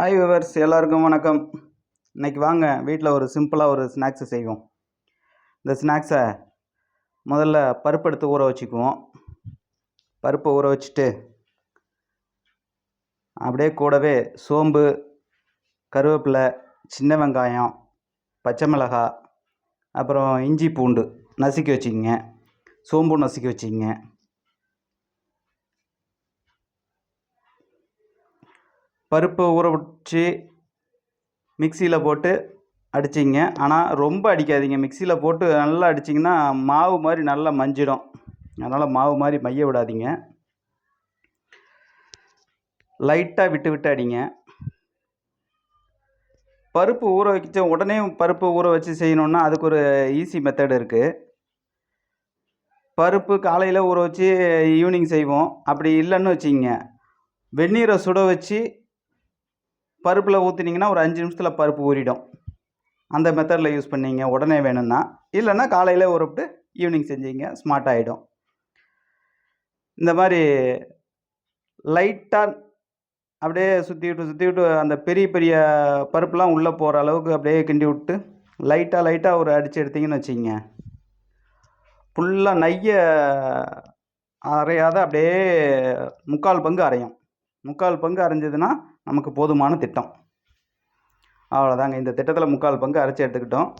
Hi viewers எல்லாருக்கும் வணக்கம். இன்னைக்கு வாங்க வீட்டில் ஒரு சிம்பிளாக ஒரு ஸ்நாக்ஸை செய்வோம். இந்த ஸ்நாக்ஸை முதல்ல பருப்பு எடுத்து ஊற வச்சுக்குவோம். பருப்பை ஊற வச்சுட்டு அப்படியே கூடவே சோம்பு கருவேப்பிலை சின்ன வெங்காயம் பச்சை மிளகாய் அப்புறம் இஞ்சி பூண்டு நசுக்கி வச்சுக்கிங்க. சோம்பு நசுக்கி வச்சுக்கிங்க. பருப்பை ஊற வச்சு மிக்சியில் போட்டு அடிச்சிங்க. ஆனால் ரொம்ப அடிக்காதீங்க. மிக்சியில் போட்டு நல்லா அடிச்சிங்கன்னா மாவு மாதிரி நல்லா மஞ்சிடும். அதனால் மாவு மாதிரி மைய விடாதீங்க. லைட்டாக விட்டு விட்டு அடிங்க. பருப்பு ஊற வச்ச உடனே பருப்பு ஊற வச்சு செய்யணுன்னா அதுக்கு ஒரு ஈஸி மெத்தட் இருக்குது பருப்பு காலையில் ஊற வச்சு ஈவினிங் செய்வோம். அப்படி இல்லைன்னு வச்சிங்க வெந்நீரை சுட வச்சு பருப்பில் ஊற்றினீங்கன்னா ஒரு அஞ்சு நிமிஷத்தில் பருப்பு ஊறிடும். அந்த மெத்தடில் யூஸ் பண்ணீங்க உடனே வேணும்னா இல்லைன்னா காலையில் ஊறவிட்டு ஈவினிங் செஞ்சீங்க ஸ்மார்ட் ஆகிடும் இந்த மாதிரி லைட்டாக அப்படியே சுற்றி விட்டு சுற்றி விட்டு அந்த பெரிய பெரிய பருப்புலாம் உள்ளே போகிற அளவுக்கு அப்படியே கிண்டி விட்டு லைட்டாக லைட்டாக ஒரு அடித்து எடுத்தீங்கன்னு வச்சுக்கிங்க. ஃபுல்லாக நைய அரையாத அப்படியே முக்கால் பங்கு அரையும். முக்கால் பங்கு அரைஞ்சதுன்னா நமக்கு போதுமான திட்டம். அவ்வளோதாங்க இந்த திட்டத்தில் முக்கால் பங்கு அரைச்சி எடுத்துக்கிட்டோம்.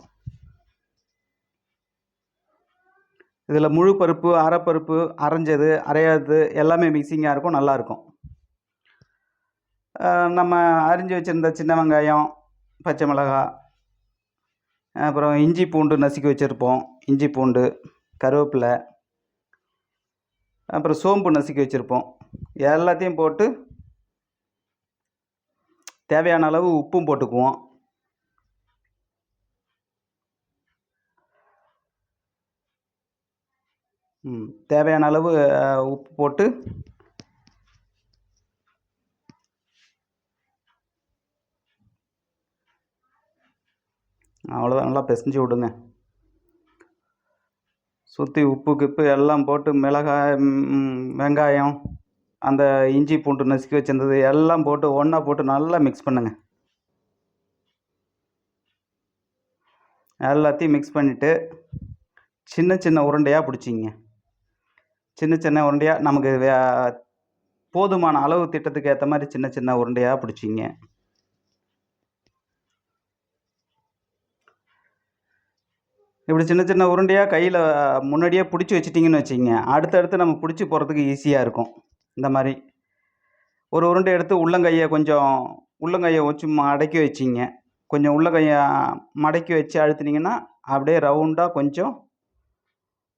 இதில் முழு பருப்பு அரைப்பருப்பு அரைஞ்சது அரையாதது எல்லாமே மிக்சிங்காக இருக்கும் நல்லாயிருக்கும் நம்ம அரிஞ்சு வச்சுருந்த சின்ன வெங்காயம் பச்சை மிளகா அப்புறம் இஞ்சி பூண்டு நசுக்கி வச்சுருப்போம். இஞ்சி பூண்டு கருவேப்பிலை அப்புறம் சோம்பு நசுக்கி வச்சுருப்போம். எல்லாத்தையும் போட்டு தேவையான அளவு உப்பும் போட்டுக்குவோம். ம் தேவையான அளவு உப்பு போட்டு. அவ்வளோதான் நல்லா பிசைஞ்சு விடுங்க. சுற்றி உப்பு கிப்பு எல்லாம் போட்டு மிளகாய் வெங்காயம் அந்த இஞ்சி பூண்டு நசுக்கி வச்சுருந்தது எல்லாம் போட்டு ஒன்றா போட்டு நல்லா மிக்ஸ் பண்ணுங்கள் எல்லாத்தையும் மிக்ஸ் பண்ணிவிட்டு சின்ன சின்ன உருண்டையாக பிடிச்சிங்க சின்ன சின்ன உருண்டையாக நமக்கு போதுமான அளவு திட்டத்துக்கு ஏற்ற மாதிரி சின்ன சின்ன உருண்டையாக பிடிச்சிங்க இப்படி சின்ன சின்ன உருண்டையாக கையில் முன்னாடியே பிடிச்சி வச்சிட்டிங்கன்னு வச்சிங்க அடுத்தடுத்து நம்ம பிடிச்சி போகிறதுக்கு ஈஸியாக இருக்கும். இந்த மாதிரி. ஒரு உருண்டை எடுத்து உள்ளங்கையை கொஞ்சம் உள்ளங்கையை வச்சு மடக்கி வச்சிங்க. கொஞ்சம் உள்ளங்கையை மடக்கி வச்சு அழுத்துனீங்கன்னா அப்படியே ரவுண்டாக கொஞ்சம்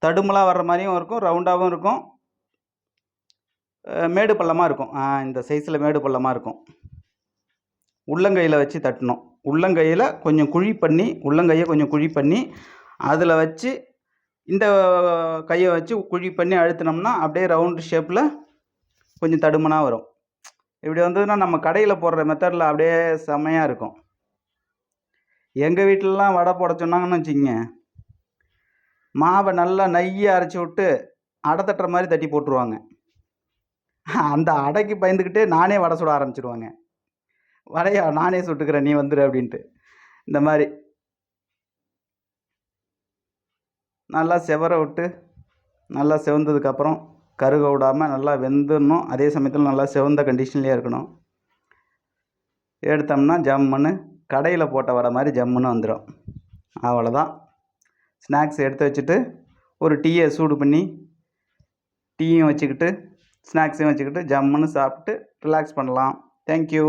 தடுமலாக வர்ற மாதிரியும் இருக்கும் ரவுண்டாகவும் இருக்கும். மேடு பள்ளமாக இருக்கும். இந்த சைஸில் மேடு பள்ளமாக இருக்கும். உள்ளங்கையில் வச்சு தட்டணும். உள்ளங்கையில் கொஞ்சம் குழி பண்ணி உள்ளங்கையை கொஞ்சம் குழி பண்ணி அதில் வச்சு இந்த கையை வச்சு குழி பண்ணி அழுத்தினோம்னா அப்படியே ரவுண்டு ஷேப்பில் கொஞ்சம் தடுமனாக வரும். இப்படி வந்ததுன்னா நம்ம கடையில் போடுற மெத்தடில் அப்படியே செம்மையாக இருக்கும். எங்கள் வீட்டிலலாம் வடை போட சொன்னாங்கன்னு வச்சுக்கோங்க. மாவை நல்லா நையை அரைச்சி விட்டு அடை தட்டுற மாதிரி தட்டி போட்டுருவாங்க. அந்த அடைக்கு பயந்துக்கிட்டே நானே வடை சுட ஆரம்பிச்சிடுவாங்க வடையா நானே சுட்டுக்கிறேன் நீ வந்துடு அப்படின்ட்டு. இந்த மாதிரி. நல்லா செவர விட்டு நல்லா செவந்ததுக்கப்புறம் கருக விடாமல் நல்லா வெந்துடணும். அதே சமயத்தில் நல்லா செவந்த கண்டிஷன்லேயே இருக்கணும். எடுத்தோம்னா ஜம்முன்னு கடையில் போட்ட வடை மாதிரி ஜம்முன்னு வந்துடும் அவ்வளோதான் ஸ்நாக்ஸ் எடுத்து வச்சுட்டு ஒரு டீயை சூடு பண்ணி டீயும் வச்சுக்கிட்டு ஸ்நாக்ஸையும் வச்சுக்கிட்டு ஜம்முன்னு சாப்பிட்டு ரிலாக்ஸ் பண்ணலாம். தேங்க்யூ